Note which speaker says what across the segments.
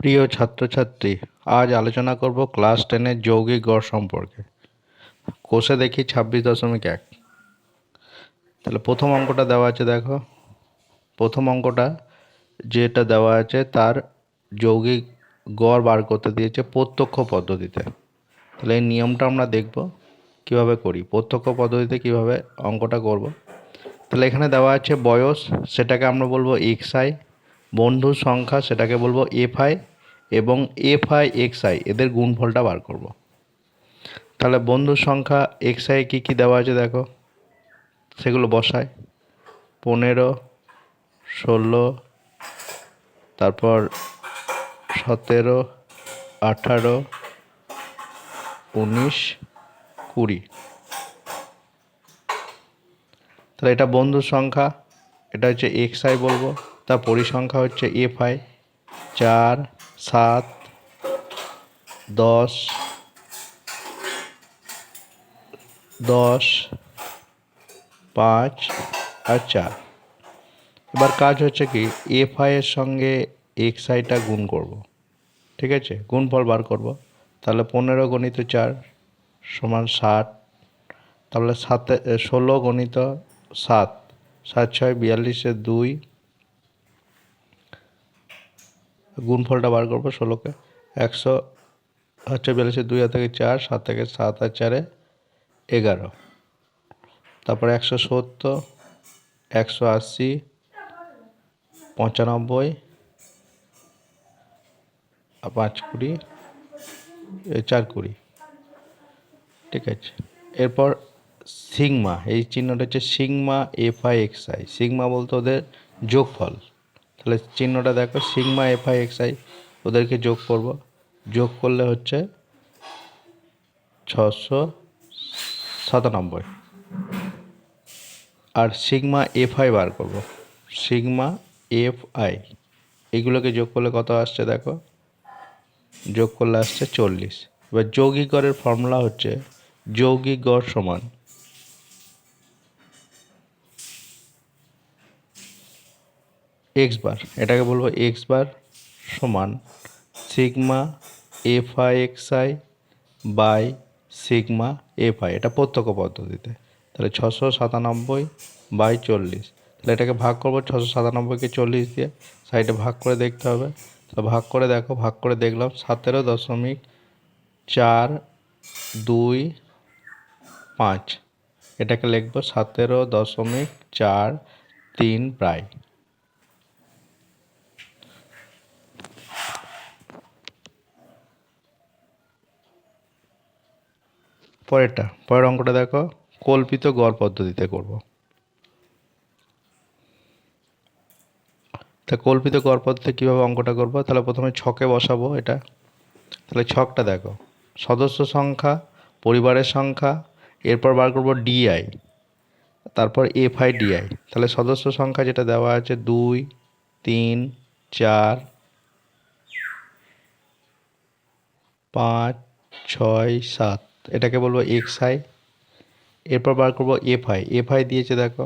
Speaker 1: প্রিয় ছাত্রছাত্রী, আজ আলোচনা করব ক্লাস টেনের যৌগিক গড় সম্পর্কে। কোষে দেখি ছাব্বিশ দশমিক এক। তাহলে প্রথম অঙ্কটা দেওয়া আছে, দেখো। প্রথম অঙ্কটা যেটা দেওয়া আছে তার যৌগিক গড় বার করতে দিয়েছে প্রত্যক্ষ পদ্ধতিতে। তাহলে এই নিয়মটা আমরা দেখব কীভাবে করি, প্রত্যক্ষ পদ্ধতিতে কীভাবে অঙ্কটা করব। তাহলে এখানে দেওয়া আছে বয়স, সেটাকে আমরা বলব এক্স আই, বন্ধুর সংখ্যা, সেটাকে বলব এফ আই এবং এফ আই এক্স আই এদের গুণফলটা বার করব। তাহলে বন্ধুর সংখ্যা এক্স আই কী কী দেওয়া আছে দেখো? সেগুলো বসায় পনেরো, ষোলো, তারপর সতেরো, আঠারো, উনিশ, কুড়ি। তাহলে এটা বন্ধুর সংখ্যা, এটা হচ্ছে এক্স আই বলব। তার পরিসংখ্যা হচ্ছে এফ আই চার সাত, দশ দশ, পাঁচ আর চার। এবার কাজ হচ্ছে কি এফ আই এর সঙ্গে এক্স আইটা গুণ করব। ঠিক আছে? গুণফল বার করব। তাহলে পনেরো গণিত চার সমান ষাট তাহলে সাতে, ষোলো গণিত সাত সাত ছয় বিয়াল্লিশে দুই গুণফলটা বার করব ষোলোকে। একশো হচ্ছে বিয়াল্লিশে দুই থেকে চার, সাত থেকে সাত আর চারে এগারো। তারপরে একশো সত্তর, একশো আশি, পঁচানব্বই পাঁচ কুড়ি চার কুড়ি। ঠিক আছে। এরপর সিগমা, এই চিহ্নটা হচ্ছে sigma F I X I. Sigma বলতে ওদের যোগফল। তাহলে চিহ্নটা দেখো sigma F I X I ওদেরকে যোগ করব। যোগ করলে হচ্ছে ছশো সাতানব্বই। আর সিগমা এফ আই বার করব। সিগমা এফ আই এগুলোকে যোগ করলে কত আসছে দেখো? যোগ করলে আসছে চল্লিশ। এবার যৌগিক গড়ের ফর্মুলা হচ্ছে যৌগিক গড় সমান এক্স বার এটাকে বলব এক্স বার সমান sigma F I X I by sigma F I এটা প্রত্যক্ষ পদ্ধতিতে। তাহলে ছশো সাতানব্বই বাই চল্লিশ। তাহলে এটাকে ভাগ করব ছশো সাতানব্বইকে চল্লিশ দিয়ে সাইডে ভাগ করে দেখতে হবে। তো ভাগ করে দেখো, ভাগ করে দেখলাম, সতেরো দশমিক চার দুই পাঁচ। এটাকে লিখব সতেরো দশমিক চার তিন প্রায়। পরেরটা, পরের অঙ্কটা দেখো, কল্পিত গড় পদ্ধতিতে করব। তা কল্পিত গড় পদ্ধতিতে কীভাবে অঙ্কটা করব? তাহলে প্রথমে ছকে বসাবো এটা। তাহলে ছকটা দেখো, সদস্য সংখ্যা, পরিবারের সংখ্যা, এরপর বার করব ডিআই তারপর এফ আই ডিআই তাহলে সদস্য সংখ্যা যেটা দেওয়া আছে, দুই, তিন, চার, পাঁচ, ছয়, সাত। এটাকে বলব এক্স আই এরপর বার করব এফ আই এফ আই দিয়েছে দেখো,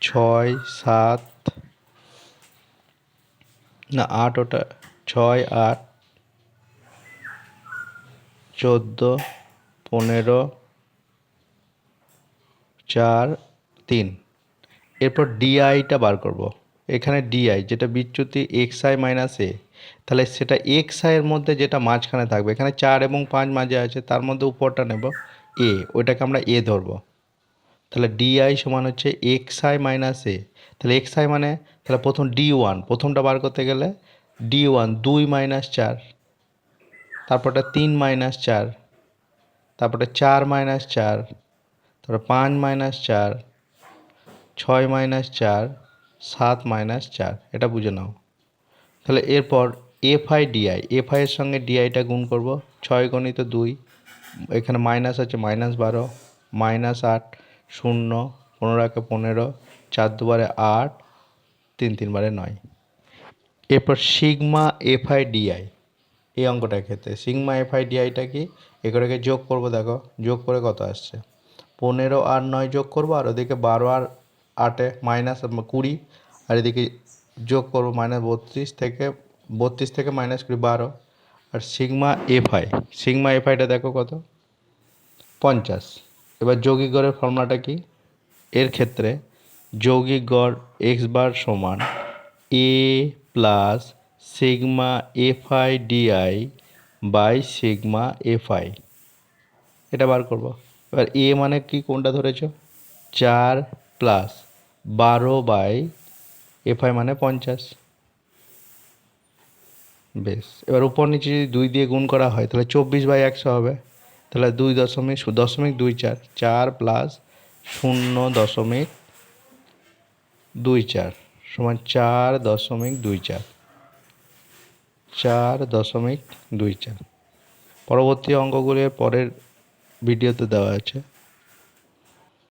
Speaker 1: ছয়, সাত, না, আট ওটা, ছয়, আট, চোদ্দ, পনেরো, চার, তিন, এরপর ডিআইটা বার করব। এখানে ডিআই যেটা বিচ্যুতি এক্স আই মাইনাস এ তাহলে সেটা এক্স আইয়ের মধ্যে যেটা মাঝখানে থাকবে, এখানে চার এবং পাঁচ মাঝে আছে, তার মধ্যে উপরটা নেব এ ওইটাকে আমরা এ ধরবো। তাহলে ডিআই সমান হচ্ছে এক্স আই মাইনাস এ তাহলে এক্স আই মানে তাহলে প্রথম ডি ওয়ান প্রথমটা বার করতে গেলে ডি ওয়ান দুই মাইনাস চার, তারপরটা তিন মাইনাস চার তারপরে চার মাইনাস চার, তারপরে পাঁচ মাইনাস চার, ছয় মাইনাস চার সাত মাইনাস চার, এটা বুঝে নাও। তাহলে এরপর এফ আই ডিআই এফ আইয়ের সঙ্গে ডিআইটা গুণ করব, ছয় গণিত দুই, এখানে মাইনাস আছে মাইনাস বারো, মাইনাস আট, শূন্য, পনেরো একে পনেরো, চার দুবারে আট, তিন তিনবারে নয়। এরপর সিগমা এফ আই ডিআই, এই অঙ্কটার ক্ষেত্রে। সিগমা এফ আই ডিআইটা কি? এগুলোকে যোগ করব, দেখো, যোগ করে কত আসছে? পনেরো আর নয় যোগ করব, আর ওদিকে বারো আর আটে মাইনাস কুড়ি, আর এদিকে যোগ করব মাইনাস বত্রিশ থেকে বত্রিশ থেকে মাইনাস করি বারো। আর sigma F I, sigma F আইটা দেখো কত? পঞ্চাশ। এবার যৌগিক গড়ের ফর্মুলাটা কি? এর ক্ষেত্রে যৌগিক গড় এক্স বার সমান A plus sigma F I DI by sigma F I. এটা বার করব। এবার এ মানে কি কোনটা ধরেছো? চার প্লাস বারো বাই এফ আই মানে পঞ্চাশ। বেশ, এবার উপর নিচে যদি দুই দিয়ে গুণ করা হয়, তাহলে চব্বিশ বাই একশো হবে। তাহলে দুই দশমিক দশমিক দুই চার চার প্লাস শূন্য দশমিক দুই চার, সমান চার দশমিক দুই চার চার দশমিক দুই চার। পরবর্তী অঙ্কগুলি পরের ভিডিওতে দেওয়া আছে।